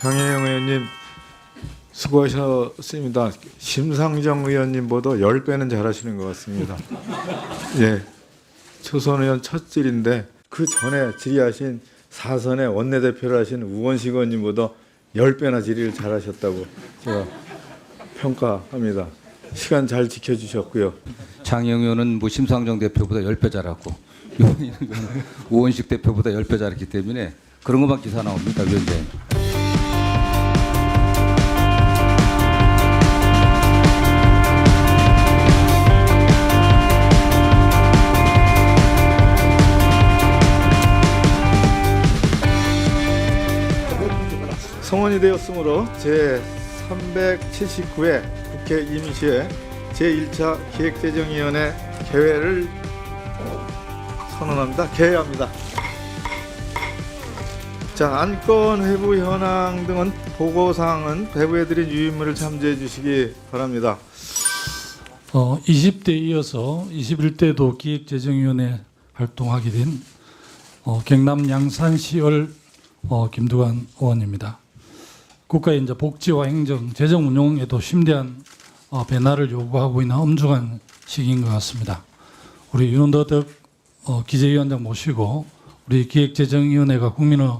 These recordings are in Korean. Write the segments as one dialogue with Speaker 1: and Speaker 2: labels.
Speaker 1: 장혜영 의원님 수고하셨습니다. 심상정 의원님보다 10배는 잘하시는 것 같습니다. 예. 초선 의원 첫 질인데 그 전에 질의하신 사선의 원내대표를 하신 우원식 의원님보다 10배나 질의를 잘하셨다고 제가 평가합니다. 시간 잘 지켜주셨고요.
Speaker 2: 장영 의원은 뭐 심상정 대표보다 10배 잘하고 우원식 대표보다 10배 잘했기 때문에 그런 것만 기사 나옵니다. 위원장님.
Speaker 1: 성원이 되었으므로 제 379회 국회 임시회 제1차 기획재정위원회 개회를 선언합니다. 개회합니다. 자, 안건 회부 현황 등은 보고사항은 배부해드린 유인물을 참조해 주시기 바랍니다.
Speaker 3: 어, 20대 이어서 21대도 기획재정위원회 활동하게 된 어, 경남 양산시을 어, 김두관 의원입니다. 국가의 이제 복지와 행정, 재정 운용에도 심대한 어, 변화를 요구하고 있는 엄중한 시기인 것 같습니다. 우리 윤원덕 어, 기재위원장 모시고 우리 기획재정위원회가 국민의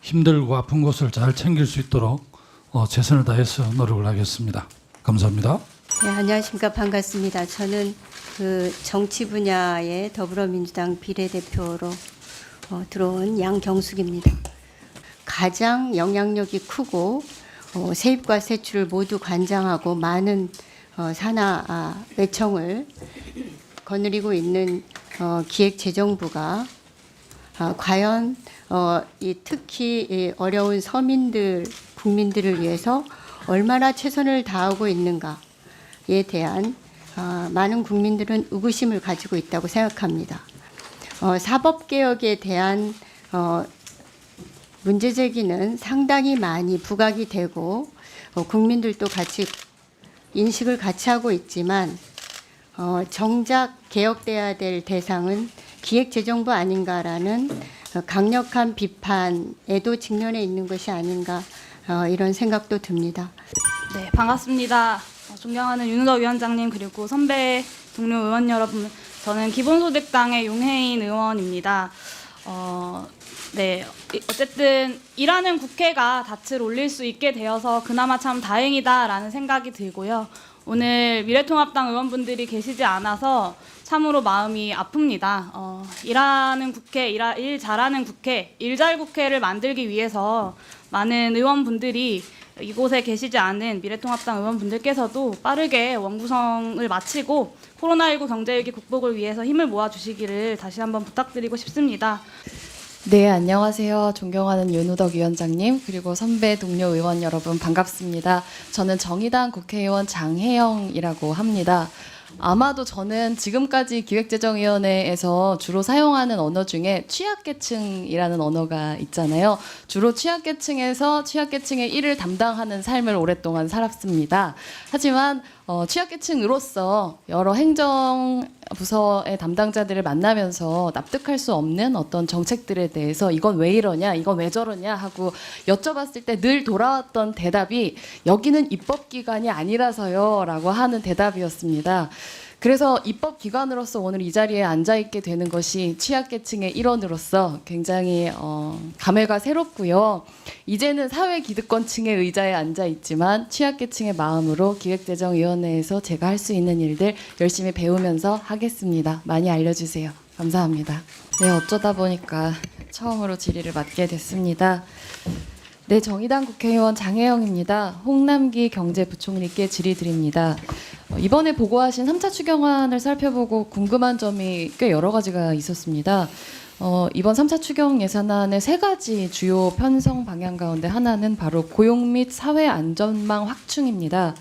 Speaker 3: 힘들고 아픈 곳을 잘 챙길 수 있도록 어, 최선을 다해서 노력을 하겠습니다. 감사합니다.
Speaker 4: 네, 안녕하십니까 반갑습니다. 저는 그 정치 분야의 더불어민주당 비례대표로 어, 들어온 양경숙입니다. 가장 영향력이 크고 어, 세입과 세출을 모두 관장하고 많은 어, 산하 아, 외청을 거느리고 있는 어, 기획재정부가 아, 과연 어, 이 특히 이 어려운 서민들 국민들을 위해서 얼마나 최선을 다하고 있는가에 대한 아, 많은 국민들은 의구심을 가지고 있다고 생각합니다. 어, 사법 개혁에 대한 어, 문제 제기는 상당히 많이 부각이 되고 어, 국민들도 같이 인식을 같이 하고 있지만 어, 정작 개혁돼야 될 대상은 기획재정부 아닌가라는 어, 강력한 비판에도 직면해 있는 것이 아닌가 어, 이런 생각도 듭니다.
Speaker 5: 네, 반갑습니다. 어, 존경하는 윤우덕 위원장님 그리고 선배 동료 의원 여러분, 저는 기본소득당의 용혜인 의원입니다. 어, 네, 이- 어쨌든 일하는 국회가 닻을 올릴 수 있게 되어서 그나마 참 다행이다라는 생각이 들고요. 오늘 미래통합당 의원분들이 계시지 않아서 참으로 마음이 아픕니다. 어, 일하는 국회, 일하, 일 잘하는 국회, 일잘 국회를 만들기 위해서 많은 의원분들이 이곳에 계시지 않은 미래통합당 의원분들께서도 빠르게 원구성을 마치고 코로나19 경제위기 극복을 위해서 힘을 모아주시기를 다시 한번 부탁드리고 싶습니다.
Speaker 6: 네, 안녕하세요. 존경하는 윤우덕 위원장님, 그리고 선배 동료 의원 여러분 반갑습니다. 저는 정의당 국회의원 장혜영이라고 합니다. 아마도 저는 지금까지 기획재정위원회에서 주로 사용하는 언어 중에 취약계층이라는 언어가 있잖아요. 주로 취약계층에서 취약계층의 일을 담당하는 삶을 오랫동안 살았습니다. 하지만 어, 취약계층으로서 여러 행정 부서의 담당자들을 만나면서 납득할 수 없는 어떤 정책들에 대해서 이건 왜 이러냐, 이건 왜 저러냐 하고 여쭤봤을 때 늘 돌아왔던 대답이 여기는 입법기관이 아니라서요 라고 하는 대답이었습니다. 그래서 입법기관으로서 오늘 이 자리에 앉아 있게 되는 것이 취약계층의 일원으로서 굉장히 어, 감회가 새롭고요. 이제는 사회 기득권층의 의자에 앉아 있지만 취약계층의 마음으로 기획재정위원회에서 제가 할 수 있는 일들 열심히 배우면서 하겠습니다. 많이 알려주세요. 감사합니다. 네, 어쩌다 보니까 처음으로 질의를 맡게 됐습니다. 네, 정의당 국회의원 장혜영입니다. 홍남기 경제부총리께 질의드립니다. 어, 이번에 보고하신 3차 추경안을 살펴보고 궁금한 점이 꽤 여러 가지가 있었습니다. 어, 이번 3차 추경 예산안의 세 가지 주요 편성 방향 가운데 하나는 바로 고용 및 사회 안전망 확충입니다.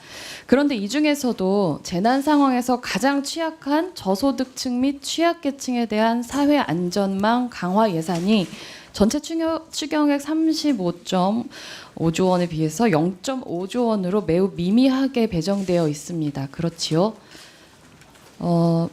Speaker 6: 그런데 이 중에서도 재난 상황에서 가장 취약한 저소득층 및 취약계층에 대한 사회 안전망 강화 예산이 전체 추경, 추경액 35.5조 원에 비해서 0.5조 원으로 매우 미미하게 배정되어 있습니다. 그렇지요? 어,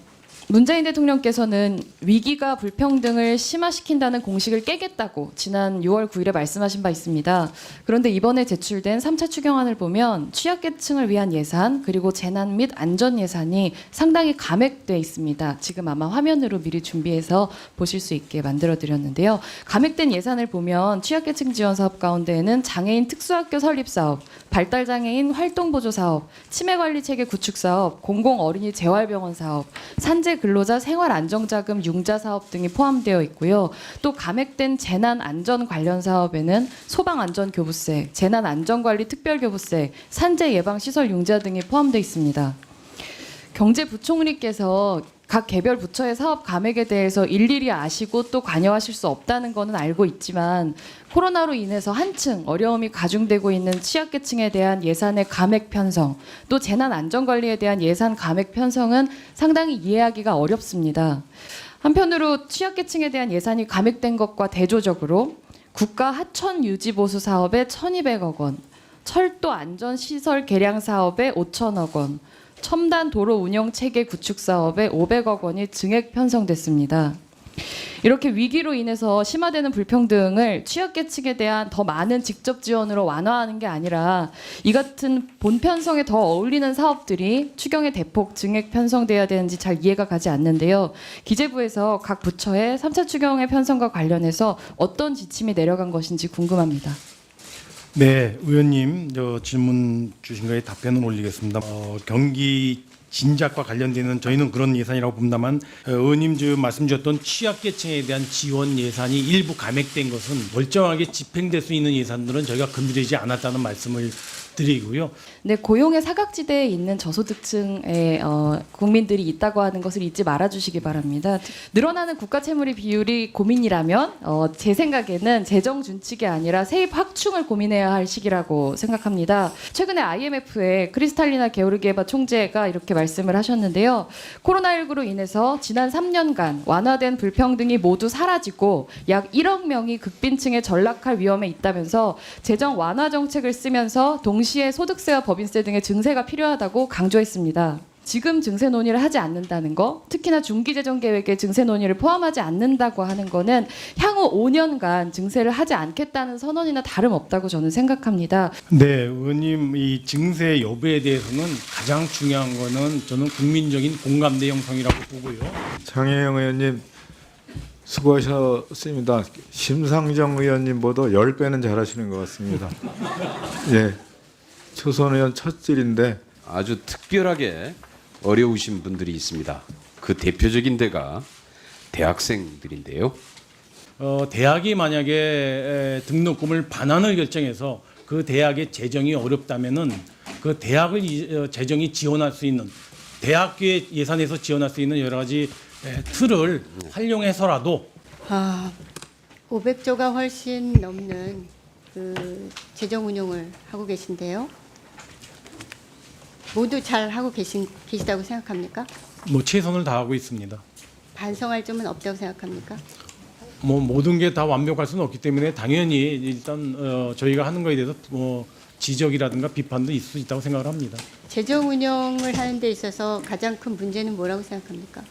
Speaker 6: 문재인 대통령께서는 위기가 불평등을 심화시킨다는 공식을 깨겠다고 지난 6월 9일에 말씀하신 바 있습니다. 그런데 이번에 제출된 3차 추경안을 보면 취약계층을 위한 예산 그리고 재난 및 안전 예산이 상당히 감액돼 있습니다. 지금 아마 화면으로 미리 준비해서 보실 수 있게 만들어 드렸는데요. 감액된 예산을 보면 취약계층 지원 사업 가운데에는 장애인 특수학교 설립 사업, 발달 장애인 활동 보조 사업, 치매 관리 체계 구축 사업, 공공 어린이 재활병원 사업, 산재 근로자 생활 안정자금 융자 사업 등이 포함되어 있고요. 또 감액된 재난 안전 관련 사업에는 소방 안전 교부세, 재난 안전 관리 특별 교부세, 산재 예방 시설 융자 등이 포함되어 있습니다. 경제부총리께서 각 개별 부처의 사업 감액에 대해서 일일이 아시고 또 관여하실 수 없다는 거는 알고 있지만 코로나로 인해서 한층 어려움이 가중되고 있는 취약계층에 대한 예산의 감액 편성, 또 재난 안전 관리에 대한 예산 감액 편성은 상당히 이해하기가 어렵습니다. 한편으로 취약계층에 대한 예산이 감액된 것과 대조적으로 국가 하천 유지 보수 사업에 1,200억 원, 철도 안전 시설 개량 사업에 5천억 원, 첨단 도로 운영 체계 구축 사업에 500억 원이 증액 편성됐습니다. 이렇게 위기로 인해서 심화되는 불평등을 취약계층에 대한 더 많은 직접 지원으로 완화하는 게 아니라 이 같은 본 편성에 더 어울리는 사업들이 추경에 대폭 증액 편성돼야 되는지 잘 이해가 가지 않는데요. 기재부에서 각 부처의 3차 추경의 편성과 관련해서 어떤 지침이 내려간 것인지 궁금합니다.
Speaker 7: 네, 의원님 저 질문 주신 거에 답변을 올리겠습니다. 어, 경기 진작과 관련되는 저희는 그런 예산이라고 봅니다만 어, 의원님 지금 말씀 주셨던 취약계층에 대한 지원 예산이 일부 감액된 것은 멀쩡하게 집행될 수 있는 예산들은 저희가 건드리지 않았다는 말씀을 드리고요.
Speaker 6: 네, 고용의 사각지대에 있는 저소득층의 어, 국민들이 있다고 하는 것을 잊지 말아주시기 바랍니다. 늘어나는 국가 채무의 비율이 고민이라면 어, 제 생각에는 재정 준칙이 아니라 세입 확충을 고민해야 할 시기라고 생각합니다. 최근에 IMF의 크리스탈리나 게오르기에바 총재가 이렇게 말씀을 하셨는데요. 코로나19로 인해서 지난 3년간 완화된 불평등이 모두 사라지고 약 1억 명이 극빈층에 전락할 위험에 있다면서 재정 완화 정책을 쓰면서 동 시에 소득세와 법인세 등의 증세가 필요하다고 강조했습니다. 지금 증세 논의를 하지 않는다는 거, 특히나 중기재정 계획에 증세 논의를 포함하지 않는다고 하는 거는 향후 5년간 증세를 하지 않겠다는 선언이나 다름없다고 저는 생각합니다.
Speaker 7: 네, 의원님 이 증세 여부에 대해서는 가장 중요한 거는 저는 국민적인 공감대 형성이라고 보고요.
Speaker 1: 장혜영 의원님 수고하셨습니다. 심상정 의원님보다 10배는 잘하시는 것 같습니다. 예. 초선 의원 첫 질인데
Speaker 8: 아주 특별하게 어려우신 분들이 있습니다. 그 대표적인 데가 대학생들인데요.
Speaker 7: 어, 대학이 만약에 에, 등록금을 반환을 결정해서 그 대학의 재정이 어렵다면은 그 대학을 이- 어, 재정이 지원할 수 있는 대학교의 예산에서 지원할 수 있는 여러 가지 에, 틀을 활용해서라도
Speaker 4: 아, 500조가 훨씬 넘는 그 재정 운용을 하고 계신데요. 모두 잘 하고 계신 계시다고 생각합니까?
Speaker 7: 뭐 최선을 다하고 있습니다.
Speaker 4: 반성할 점은 없다고 생각합니까?
Speaker 7: 뭐 모든 게 다 완벽할 수는 없기 때문에 당연히 일단 어, 저희가 하는 거에 대해서 뭐 지적이라든가 비판도 있을 수 있다고 생각을 합니다.
Speaker 4: 재정 운영을 하는 데 있어서 가장 큰 문제는 뭐라고 생각합니까?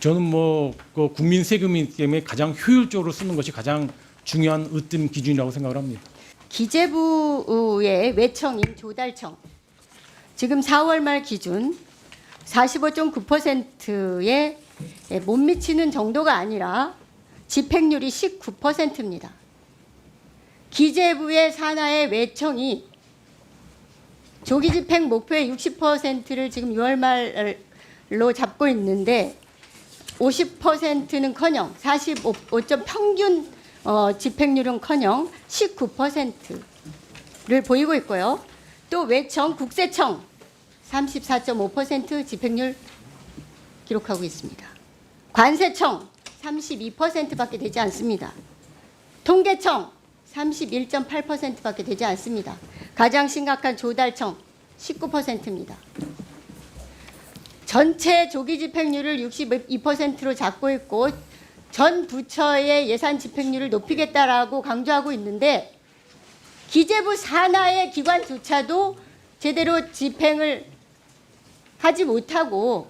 Speaker 7: 저는 뭐 그 국민 세금이기 때문에 가장 효율적으로 쓰는 것이 가장 중요한 으뜸 기준이라고 생각을 합니다.
Speaker 4: 기재부의 외청인 조달청 지금 4월 말 기준 45.9%에 못 미치는 정도가 아니라 집행률이 19%입니다. 기재부의 산하의 외청이 조기 집행 목표의 60%를 지금 6월 말로 잡고 있는데 50%는 커녕 45점 평균 어, 집행률은 커녕 19%를 보이고 있고요. 또 외청 국세청 34.5% 집행률 기록하고 있습니다. 관세청 32%밖에 되지 않습니다. 통계청 31.8%밖에 되지 않습니다. 가장 심각한 조달청 19%입니다. 전체 조기 집행률을 62%로 잡고 있고 전 부처의 예산 집행률을 높이겠다라고 강조하고 있는데 기재부 산하의 기관조차도 제대로 집행을 하지 못하고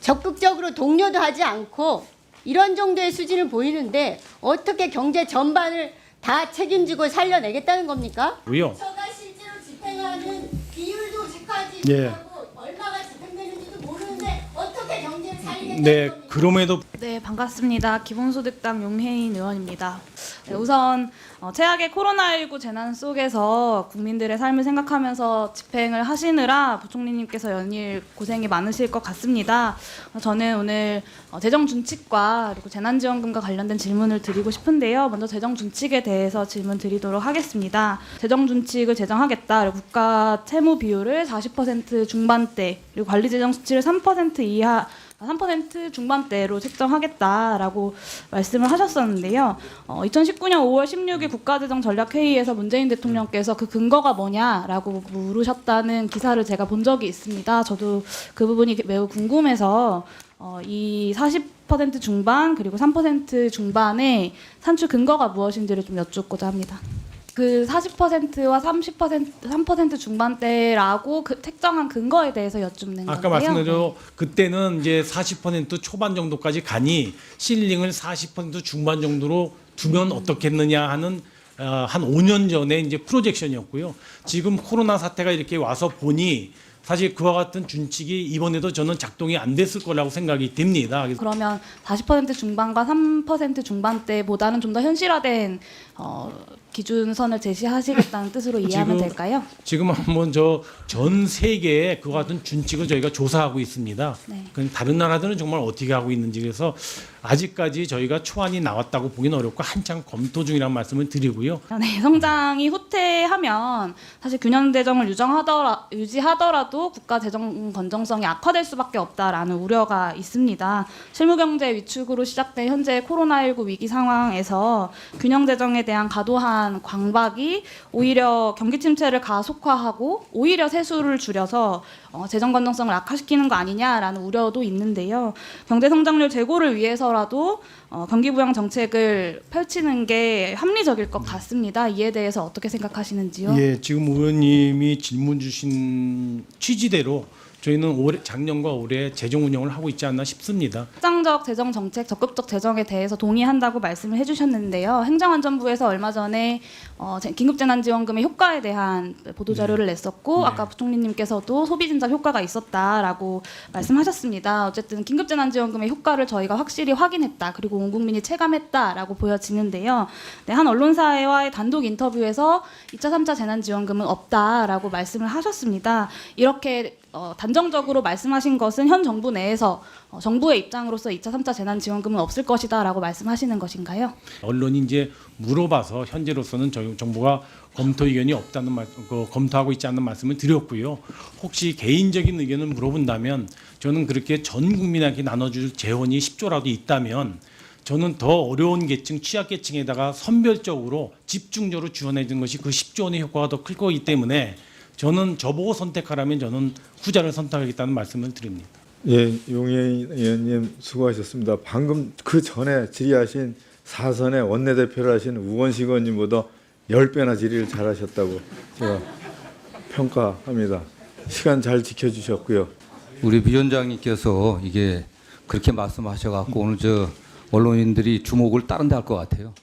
Speaker 4: 적극적으로 독려도 하지 않고 이런 정도의 수준을 보이는데 어떻게 경제 전반을 다 책임지고 살려내겠다는 겁니까?
Speaker 7: 고요.
Speaker 4: 처가 실제로 집행하는 비율도 직하지
Speaker 7: 예.
Speaker 4: 못하고 얼마가 집행되는지도 모르는데 어떻게 경제를 살리겠다는
Speaker 7: 네,
Speaker 4: 겁니까?
Speaker 7: 그럼에도
Speaker 5: 네, 반갑습니다. 기본소득당 용혜인 의원입니다. 네, 우선 어, 최악의 코로나19 재난 속에서 국민들의 삶을 생각하면서 집행을 하시느라 부총리님께서 연일 고생이 많으실 것 같습니다. 어, 저는 오늘 어, 재정 준칙과 그리고 재난지원금과 관련된 질문을 드리고 싶은데요. 먼저 재정 준칙에 대해서 질문 드리도록 하겠습니다. 재정 준칙을 제정하겠다. 국가 채무 비율을 40% 중반대 그리고 관리 재정 수치를 3% 이하 3% 중반대로 책정하겠다라고 말씀을 하셨었는데요. 어, 2019년 5월 16일 국가재정 전략회의에서 문재인 대통령께서 그 근거가 뭐냐라고 물으셨다는 기사를 제가 본 적이 있습니다. 저도 그 부분이 매우 궁금해서 어, 이 40% 중반 그리고 3% 중반의 산출 근거가 무엇인지를 좀 여쭙고자 합니다. 그 40%와 30% 3% 중반대라고 그 책정한 근거에 대해서 여쭙는 건데요.
Speaker 7: 아까 말씀드린 대로 그때는 이제 40% 초반 정도까지 가니 실링을 40% 중반 정도로 두면 어떻겠느냐 하는 어, 한 5년 전에 이제 프로젝션이었고요. 지금 코로나 사태가 이렇게 와서 보니 사실 그와 같은 준칙이 이번에도 저는 작동이 안 됐을 거라고 생각이 됩니다. 그래서
Speaker 5: 그러면 40% 중반과 3% 중반대보다는 좀 더 현실화된 어, 기준선을 제시하시겠다는 뜻으로 이해하면
Speaker 7: 지금-
Speaker 5: 될까요?
Speaker 7: 지금 한번 저 전 세계에 그와 같은 준칙을 저희가 조사하고 있습니다.
Speaker 5: 네.
Speaker 7: 그 다른 나라들은 정말 어떻게 하고 있는지 그래서 아직까지 저희가 초안이 나왔다고 보기는 어렵고 한창 검토 중이라는 말씀을 드리고요.
Speaker 5: 네, 성장이 후퇴하면 사실 균형 재정을 유정하더라 유지하더라도 국가 재정 건정성이 악화될 수밖에 없다라는 우려가 있습니다. 실무 경제 위축으로 시작된 현재 코로나19 위기 상황에서 균형 재정에 대한 과도한 광박이 오히려 경기 침체를 가속화하고 오히려 세수를 줄여서 어, 재정 건정성을 악화시키는 거 아니냐라는 우려도 있는데요. 경제 성장률 제고를 위해서라도 어, 경기 부양 정책을 펼치는 게 합리적일 것 같습니다. 이에 대해서 어떻게 생각하시는지요?
Speaker 7: 예, 지금 의원님이 질문 주신 취지대로 저희는 올해 작년과 올해 재정 운영을 하고 있지 않나 싶습니다.
Speaker 5: 확장적 재정 정책, 적극적 재정에 대해서 동의한다고 말씀을 해주셨는데요. 행정안전부에서 얼마 전에 어, 재- 긴급재난지원금의 효과에 대한 보도 자료를 냈었고 아까 부총리님께서도 소비 진작 효과가 있었다라고 말씀하셨습니다. 어쨌든 긴급재난지원금의 효과를 저희가 확실히 확인했다. 그리고 온 국민이 체감했다라고 보여지는데요. 네, 한 언론사와의 단독 인터뷰에서 2차, 3차 재난지원금은 없다라고 말씀을 하셨습니다. 이렇게 어, 단정적으로 말씀하신 것은 현 정부 내에서 어, 정부의 입장으로서 2차, 3차 재난지원금은 없을 것이다라고 말씀하시는 것인가요?
Speaker 7: 언론이 이제 물어봐서 현재로서는 저희 정부가 검토 의견이 없다는 말, 그 검토하고 있지 않는 말씀을 드렸고요. 혹시 개인적인 의견을 물어본다면 저는 그렇게 전 국민에게 나눠줄 재원이 10조라도 있다면 저는 더 어려운 계층, 취약계층에다가 선별적으로 집중적으로 지원해 준 것이 그 10조 원의 효과가 더 클 거기 때문에 저는 저보고 선택하라면 저는 후자를 선택하겠다는 말씀을 드립니다.
Speaker 1: 예, 용혜인 의원님 수고하셨습니다. 방금 그 전에 질의하신 사선의 원내대표를 하신 우원식 의원님보다 10배나 질의를 잘하셨다고 제가 평가합니다. 시간 잘 지켜주셨고요.
Speaker 2: 우리 위원장님께서 이게 그렇게 말씀하셔갖고 오늘 저 언론인들이 주목을 다른 데 할 것 같아요.